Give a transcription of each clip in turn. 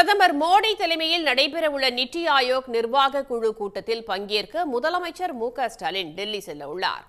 பிரதமர் மோடி தலைமையில் நடைபெறவுள்ள நித்தி ஆயோக் நிர்வாக குழு கூட்டத்தில் பங்கேற்க முதலமைச்சர் மு க ஸ்டாலின் டெல்லி செல்ல உள்ளார்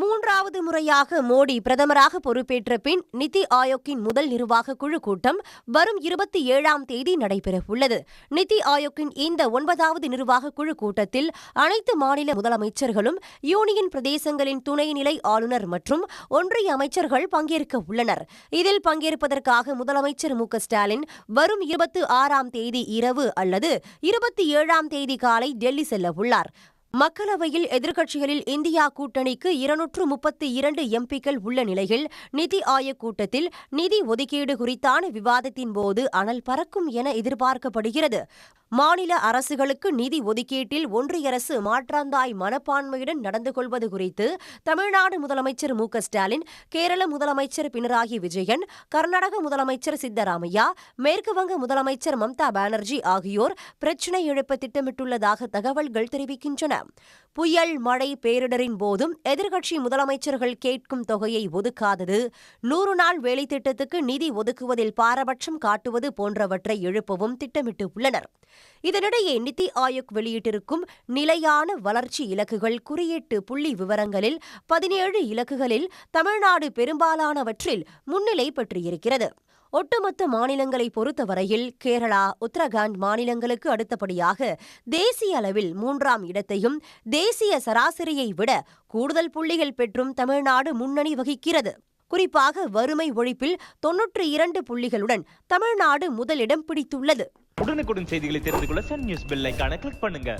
மூன்றாவது முறையாக மோடி பிரதமராக பொறுப்பேற்ற பின் நிதி ஆயோக்கின் முதல் நிர்வாக குழு கூட்டம் வரும் இருபத்தி ஏழாம் தேதி நடைபெறவுள்ளது. நிதி ஆயோக்கின் இந்த ஒன்பதாவது நிர்வாக குழு கூட்டத்தில் அனைத்து மாநில முதலமைச்சர்களும் யூனியன் பிரதேசங்களின் துணைநிலை ஆளுநர் மற்றும் ஒன்றிய அமைச்சர்கள் பங்கேற்க உள்ளனர். இதில் பங்கேற்பதற்காக முதலமைச்சர் மு ஸ்டாலின் வரும் இருபத்தி ஆறாம் தேதி இரவு அல்லது இருபத்தி ஏழாம் தேதி காலை டெல்லி செல்ல உள்ளார் மக்களவையில் எதிர்க்கட்சிகளில் இந்தியா கூட்டணிக்கு இருநூற்று முப்பத்தி இரண்டு எம்பிக்கள் உள்ள நிலையில் நிதி ஆயோக் கூட்டத்தில் நிதி ஒதுக்கீடு குறித்தான விவாதத்தின் போது அனல் பறக்கும் என எதிர்பார்க்கப்படுகிறது. மாநில அரசுகளுக்கு நிதி ஒதுக்கீட்டில் ஒன்றிய அரசு மாற்றாந்தாய் மனப்பான்மையுடன் நடந்து கொள்வது குறித்து தமிழ்நாடு முதலமைச்சர் மு ஸ்டாலின் கேரள முதலமைச்சர் பினராயி விஜயன் கர்நாடக முதலமைச்சர் சித்தராமையா மேற்குவங்க முதலமைச்சர் மம்தா பானர்ஜி ஆகியோர் பிரச்சினை எழுப்ப திட்டமிட்டுள்ளதாக தகவல்கள் தெரிவிக்கின்றன. புயல் மழை பேரிடரின் போதும் எதிர்க்கட்சி முதலமைச்சர்கள் கேட்கும் தொகையை ஒதுக்காதது நூறு நாள் வேலை திட்டத்துக்கு நிதி ஒதுக்குவதில் பாரபட்சம் காட்டுவது போன்றவற்றை எழுப்பவும் திட்டமிட்டுள்ளனர். இதனிடையே நிதி ஆயோக் வெளியிட்டிருக்கும் நிலையான வளர்ச்சி இலக்குகள் குறியீட்டு புள்ளி விவரங்களில் பதினேழு இலக்குகளில் தமிழ்நாடு பெரும்பாலானவற்றில் முன்னிலை பெற்றிருக்கிறது. ஒட்டுமொத்த மாநிலங்களை பொறுத்தவரையில் கேரளா உத்தரகாண்ட் மாநிலங்களுக்கு அடுத்தபடியாக தேசிய அளவில் மூன்றாம் இடத்தையும் தேசிய சராசரியை விட கூடுதல் புள்ளிகள் பெற்றும் தமிழ்நாடு முன்னணி வகிக்கிறது. குறிப்பாக வறுமை ஒழிப்பில் தொன்னூற்று இரண்டு புள்ளிகளுடன் தமிழ்நாடு முதலிடம் பிடித்துள்ளது. உடனுக்குடன் செய்திகளை தெரிந்து கொள்ள சன் நியூஸ் பெல் கிளிக் பண்ணுங்க.